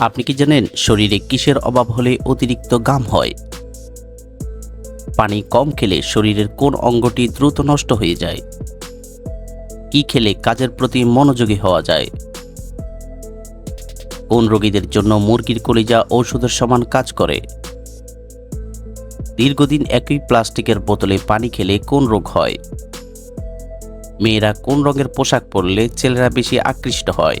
আপনি কি জানেন শরীরে কিসের অভাব হলে অতিরিক্ত গাম হয়? পানি কম খেলে শরীরের কোন অঙ্গটি দ্রুত নষ্ট হয়ে যায়? কি খেলে কাজের প্রতি মনোযোগী হওয়া যায়? কোন রোগীদের জন্য মুরগির কলিজা ঔষধের সমান কাজ করে? দীর্ঘদিন একই প্লাস্টিকের বোতলে পানি খেলে কোন রোগ হয়? মেয়েরা কোন রঙের পোশাক পরলে ছেলেরা বেশি আকৃষ্ট হয়?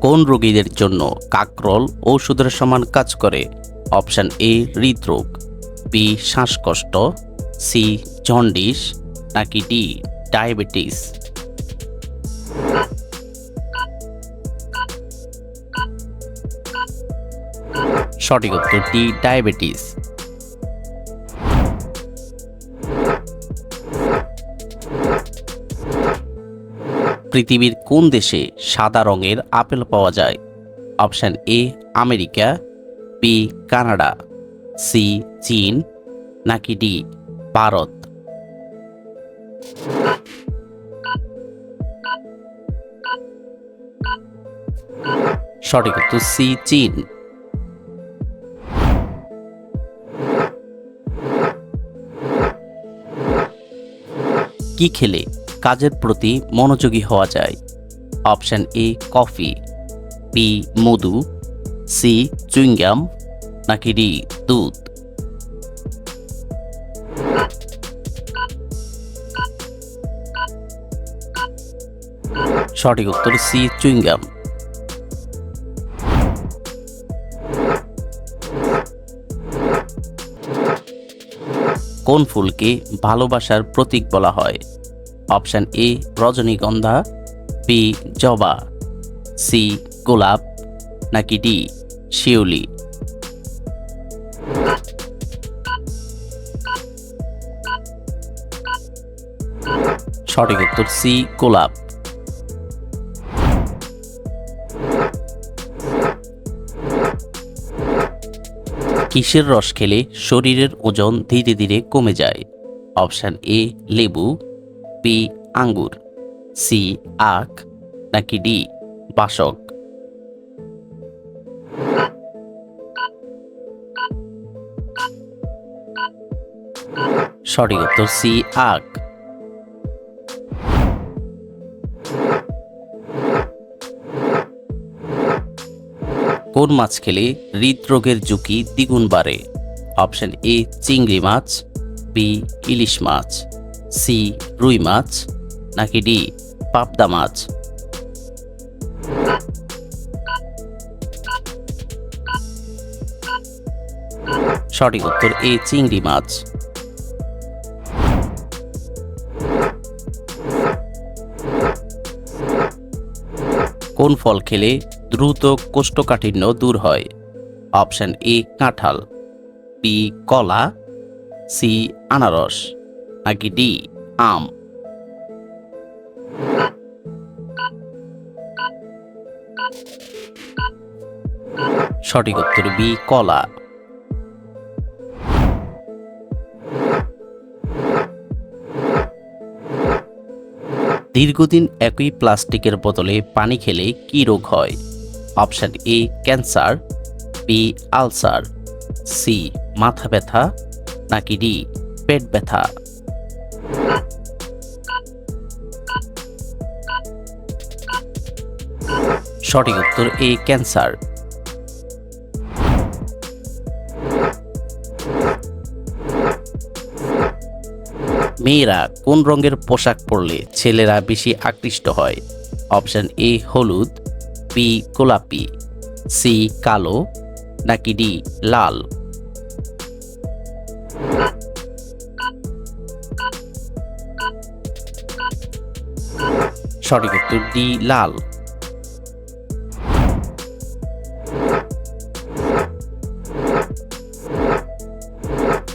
কোন রোগীদের জন্য কাকরল ঔষধের সমান কাজ করে? অপশান এ, হৃদরোগ বি শ্বাসকষ্ট সি জন্ডিস, নাকি ডি ডায়াবেটিস? সঠিক উত্তর ডি ডায়াবেটিস। পৃথিবীর কোন দেশে সাদা রঙের আপেল পাওয়া যায়? Option A, America, B, Canada, C, চীন, নাকি ডি, ভারত? সঠিক উত্তর সি, চীন। কি খেলে কাজের প্রতি মনোযোগী হওয়া যায়। Option A, coffee. B, Madhu. C, chewing gum. নাকি ডি, দুধ। সঠিক উত্তর সি, চুইংগাম। কোন ফুলকে ভালোবাসার প্রতীক বলা হয়? অপশন এ, রজনীগন্ধা, বি, জবা, সি, গোলাপ, নাকি ডি, শিউলি? সঠিক উত্তর সি, গোলাপ। কিসের রস খেলে শরীরের ওজন ধীরে ধীরে কমে যায়? অপশন এ, লেবু। বি আঙ্গুর। সি, আখ, নাকি ডি, বাসক। সঠিক উত্তর সি, আখ। কোন মাছ খেলে হৃদরোগের ঝুঁকি দ্বিগুণ বাড়ে? অপশন এ, চিংড়ি মাছ, বি, ইলিশ মাছ। সি রুই মাছ নাকি ডি পাবদা মাছ? সঠিক উত্তর এ চিংড়ি মাছ। কোন ফল খেলে দ্রুত কোষ্ঠকাঠিন্য দূর হয়? অপশন এ কাঁঠাল, বি কলা, সি আনারস। নাকি ডি আম। সঠিক উত্তর বি, কলা। দীর্ঘদিন একই প্লাস্টিকের বোতলে পানি খেলে কি রোগ হয়? Option A, cancer, B, ulcer, C, মাথা ব্যথা, নাকি ডি, পেট ব্যথা। সঠিক উত্তর এ, ক্যান্সার। মেয়েরা কোন রঙের পোশাক পরলে ছেলেরা বেশি আকৃষ্ট হয়? অপশন এ, হলুদ বি গোলাপি সি কালো, নাকি ডি লাল? সঠিক উত্তর ডি লাল।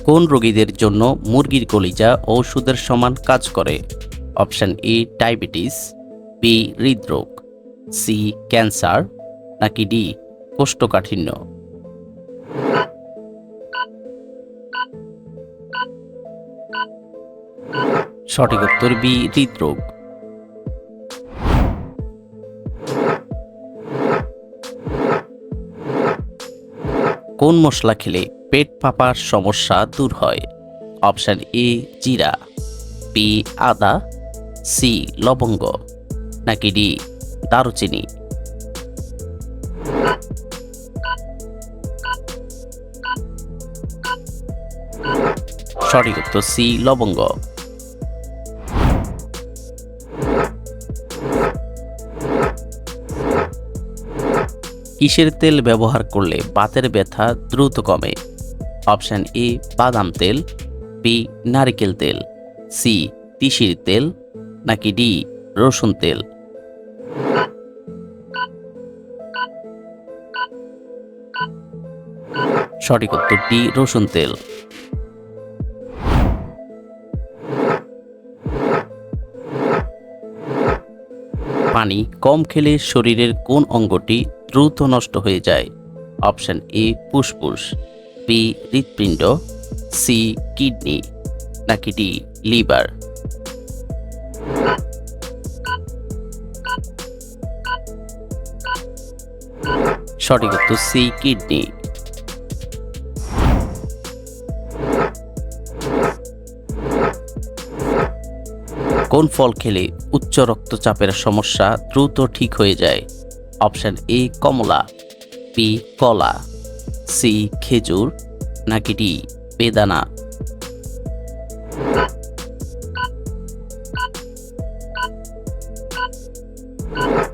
কোন রোগীদের জন্য মুরগির কলিজা ঔষধের সমান কাজ করে? অপশান এ, ডায়াবেটিস বি হৃদরোগ সি ক্যান্সার, নাকি ডি কোষ্ঠকাঠিন্য? সঠিক উত্তর বি হৃদরোগ। কোন মশলা খেলে পেট ফাঁপার সমস্যা দূর হয়। অপশন এ, জিরা, বি, আদা, সি, লবঙ্গ, নাকি ডি, দারুচিনি। সঠিক উত্তর সি, লবঙ্গ। কিসের তেল ব্যবহার করলে বাতের ব্যথা দ্রুত কমে? অপশন এ, বাদাম তেল, বি, নারকেল তেল, সি, তিসির তেল, নাকি ডি, রসুন তেল। সঠিক উত্তর ডি, রসুন তেল। পানি কম খেলে শরীরের কোন অঙ্গটি দ্রুত নষ্ট হয়ে যায়? অপশন এ, ফুসফুস। বি, হৃৎপিণ্ড, সি, কিডনি, নাকি ডি, লিভার? সঠিক উত্তর সি, কিডনি। কোন ফল খেলে উচ্চ রক্তচাপের সমস্যা দ্রুত ঠিক হয়ে যায়? অপশন এ, কমলা, বি, কলা। সি খেজুর নাকি ডি বেদানা?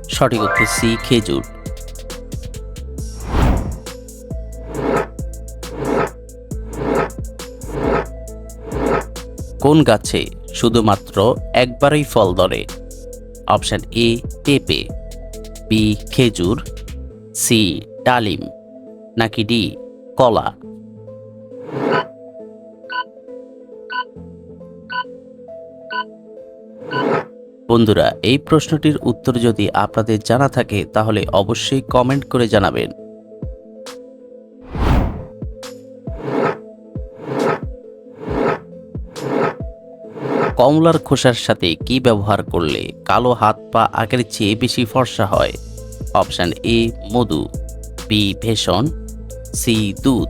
সঠিক উত্তর সি খেজুর। কোন গাছে শুধুমাত্র একবারই ফল ধরে? অপশন এ পেঁপে, বি খেজুর, সি ডালিম। নাকি ডি, কলা? বন্ধুরা, এই প্রশ্নটির উত্তর যদি আপনাদের জানা থাকে, তাহলে অবশ্যই কমেন্ট করে জানাবেন। কমলার খোসার সাথে কি ব্যবহার করলে কালো হাত পা আগের চেয়ে বেশি ফর্সা হয়? অপশান এ, মধু। বি, ভেষণ। সি দুধ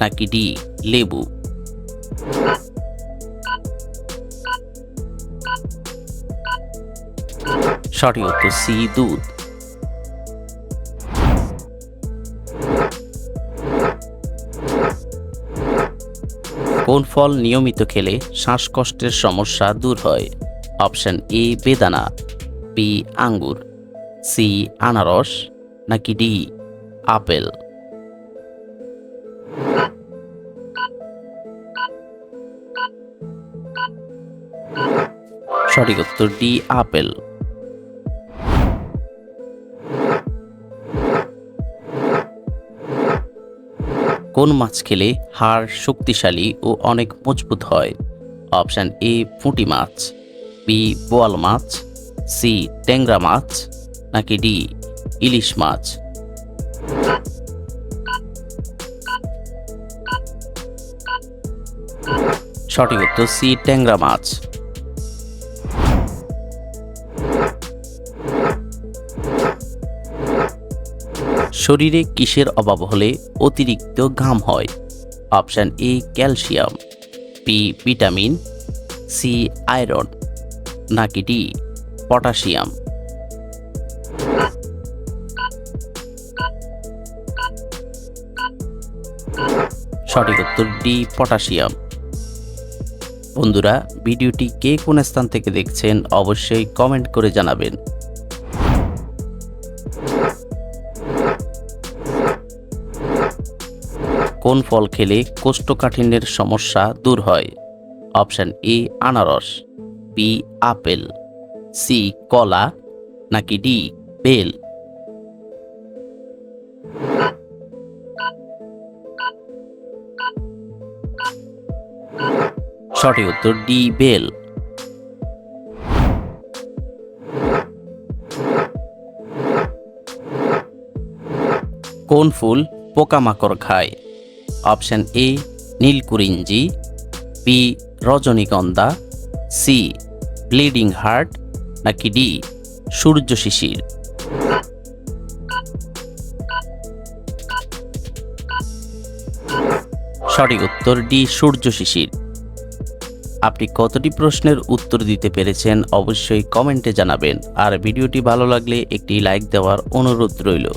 নাকি ডি লেবু। সঠিক উত্তর সি দুধ। কোন ফল নিয়মিত খেলে শ্বাসকষ্টের সমস্যা দূর হয়? অপশন এ, বেদানা, বি, আঙ্গুর, সি, আনারস, নাকি ডি, আপেল? সঠিক উত্তর ডি, আপেল। কোন মাছ খেলে হাড় শক্তিশালী ও অনেক মজবুত হয়? অপশান এ, পুঁটি মাছ, বি, বোয়াল মাছ, সি, ট্যাংরা মাছ, নাকি ডি, ইলিশ মাছ? সঠিক উত্তর সি, ট্যাংরা মাছ। শরীরে কিসের অভাব হলে অতিরিক্ত ঘাম হয়? Option A, calcium, B, vitamin, C, iron, নাকি ডি, পটাশিয়াম। সঠিক উত্তর ডি, পটাশিয়াম। বন্ধুরা, ভিডিওটি কে কোন স্থান থেকে দেখছেন অবশ্যই কমেন্ট করে জানাবেন। কোন ফল খেলে কোষ্ঠকাঠিন্যের সমস্যা দূর হয়? অপশান এ, আনারস, বি, আপেল, সি, কলা, নাকি ডি, বেল? সঠিক উত্তর ডি, বেল। কোন ফুল পোকামাকড় খায়? অপশন এ, নীলকুরিঞ্জি, বি, রজনীগন্ধা, সি, ব্লিডিং হার্ট, নাকি ডি, সূর্য শিশির। সঠিক উত্তর ডি, সূর্য শিশির। আপনি কতটি প্রশ্নের উত্তর দিতে পেরেছেন অবশ্যই কমেন্টে জানাবেন। আর ভিডিওটি ভালো লাগলে একটি লাইক দেওয়ার অনুরোধ রইল।